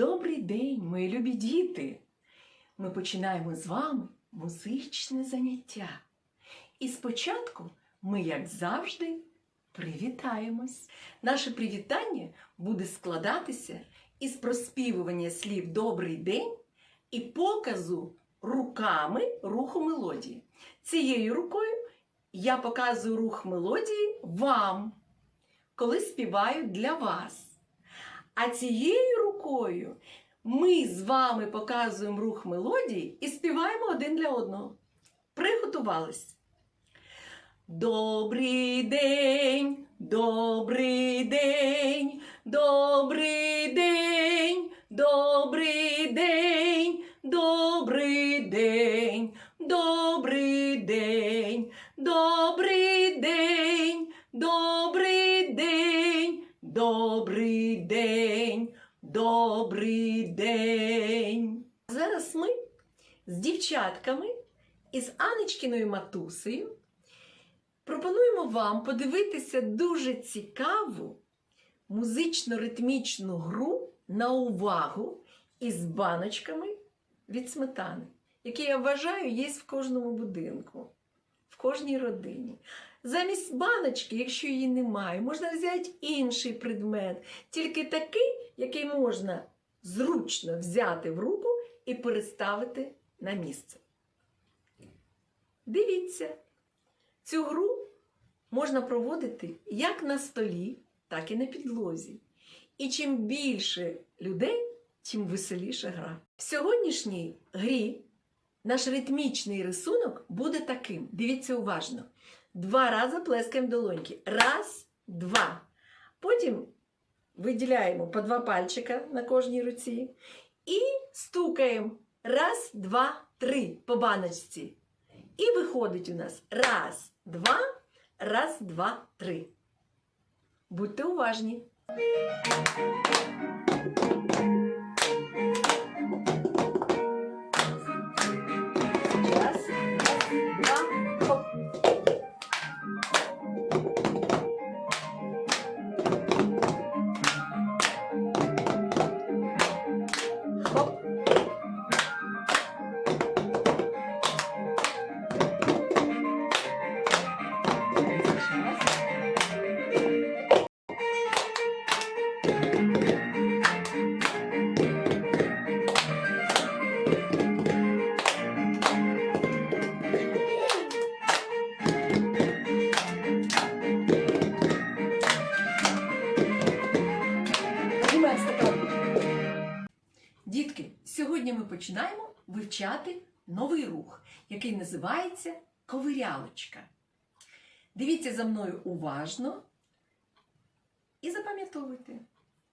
Добрий день, мої любі діти! Ми починаємо з вами музичне заняття. І спочатку ми, як завжди, привітаємось. Наше привітання буде складатися із проспівування слів Добрий день і показу руками руху мелодії. Цією рукою я показую рух мелодії вам, коли співаю для вас. А цією рукою ми з вами показуємо рух мелодії і співаємо один для одного. Приготувались. Добрий день, добрий день, добрий день, добрий день, дівчатками і з Анечкиною матусею пропонуємо вам подивитися дуже цікаву музично-ритмічну гру на увагу із баночками від сметани, які я вважаю є в кожному будинку, в кожній родині. Замість баночки, якщо її немає, можна взяти інший предмет, тільки такий, який можна зручно взяти в руку і переставити на місце. Дивіться, цю гру можна проводити як на столі, так і на підлозі. І чим більше людей, тим веселіша гра. В сьогоднішній грі наш ритмічний рисунок буде таким. Дивіться уважно. Два рази плескаємо долоньки. Раз, два. Потім виділяємо по два пальчика на кожній руці і стукаємо. Раз, два, три по баночці. І виходить у нас раз, два, раз, два, три. Будьте уважні. Вивчати новий рух, який називається ковирялочка. Дивіться за мною уважно і запам'ятовуйте.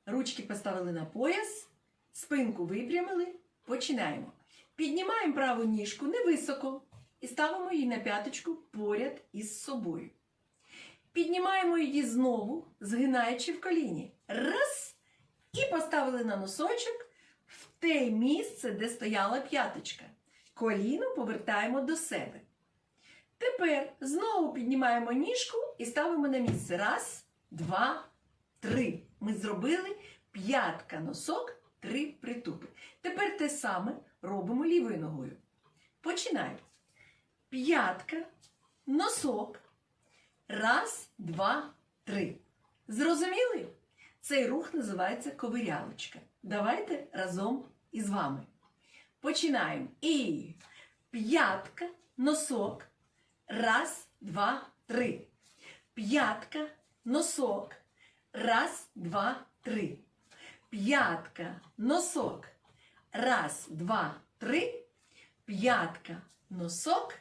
Ручки поставили на пояс, спинку випрямили. Починаємо. Піднімаємо праву ніжку невисоко і ставимо її на п'яточку поряд із собою. Піднімаємо її знову, згинаючи в коліні. Раз. І поставили на носочок те місце, де стояла п'яточка. Коліно повертаємо до себе. Тепер знову піднімаємо ніжку і ставимо на місце. Раз, два, три. Ми зробили п'ятка носок, три притупи. Тепер те саме робимо лівою ногою. Починаємо. П'ятка, носок. Раз, два, три. Зрозуміли? Цей рух називається ковирялочка. Давайте разом із вами. Починаємо. І п'ятка, носок. Раз, два, три. П'ятка, носок. Раз, два, три. П'ятка, носок. Раз, два, три. П'ятка, носок.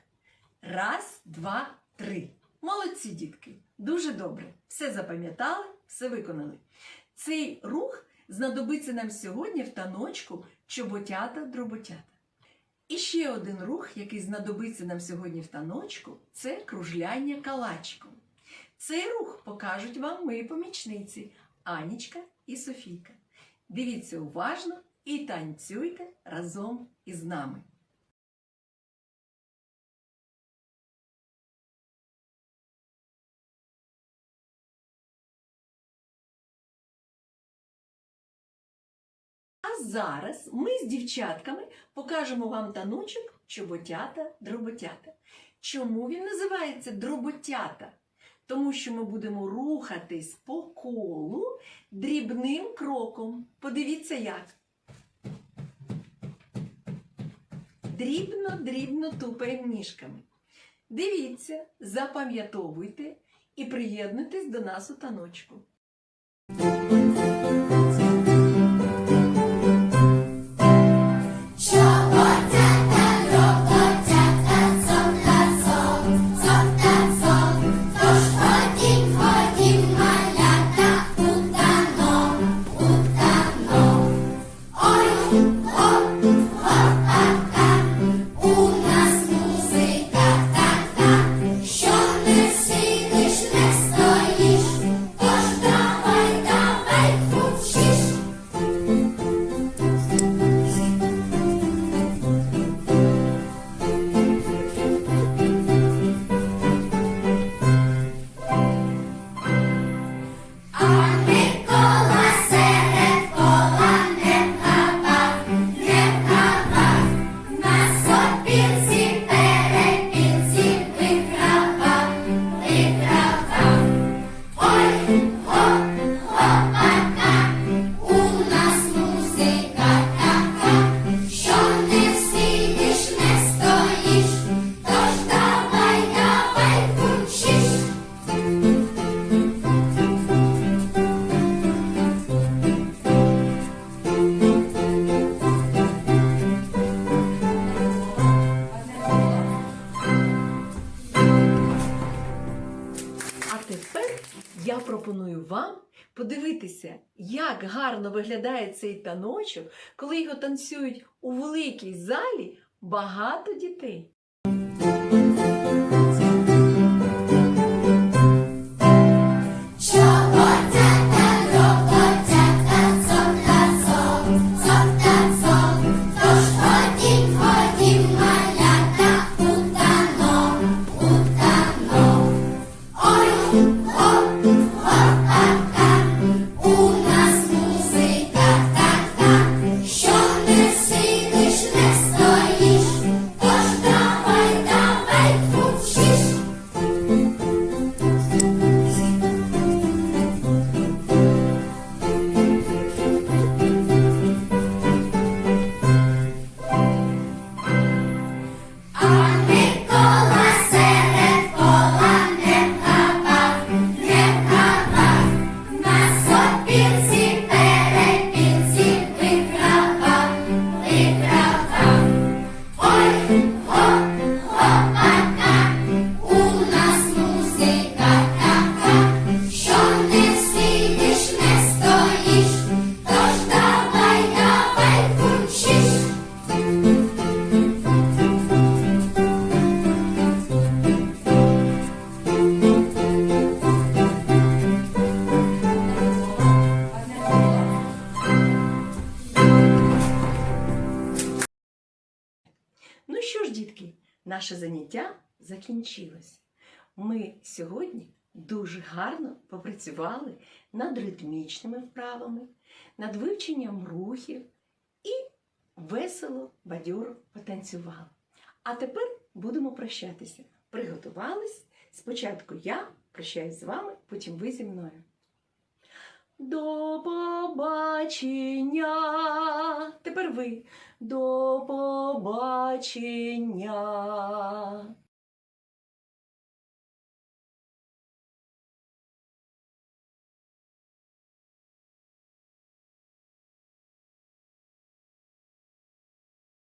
Раз, два, три. Молодці, дітки. Дуже добре. Все запам'ятали, все виконали. Цей рух знадобиться нам сьогодні в таночку чоботята-дроботята. І ще один рух, який знадобиться нам сьогодні в таночку, це кружляння калачиком. Цей рух покажуть вам мої помічниці Анічка і Софійка. Дивіться уважно і танцюйте разом із нами. А зараз ми з дівчатками покажемо вам таночок чоботята дроботята. Чому він називається дроботята? Тому що ми будемо рухатись по колу дрібним кроком. Подивіться як. Дрібно-дрібно тупаємо ніжками. Дивіться, запам'ятовуйте і приєднуйтесь до нас у таночку. Подивитися, як гарно виглядає цей таночок, коли його танцюють у великій залі багато дітей. Наше заняття закінчилось. Ми сьогодні дуже гарно попрацювали над ритмічними вправами, над вивченням рухів і весело, бадьоро потанцювали. А тепер будемо прощатися. Приготувались. Спочатку я прощаюсь з вами, потім ви зі мною. До побачення. Тепер ви. До побачення.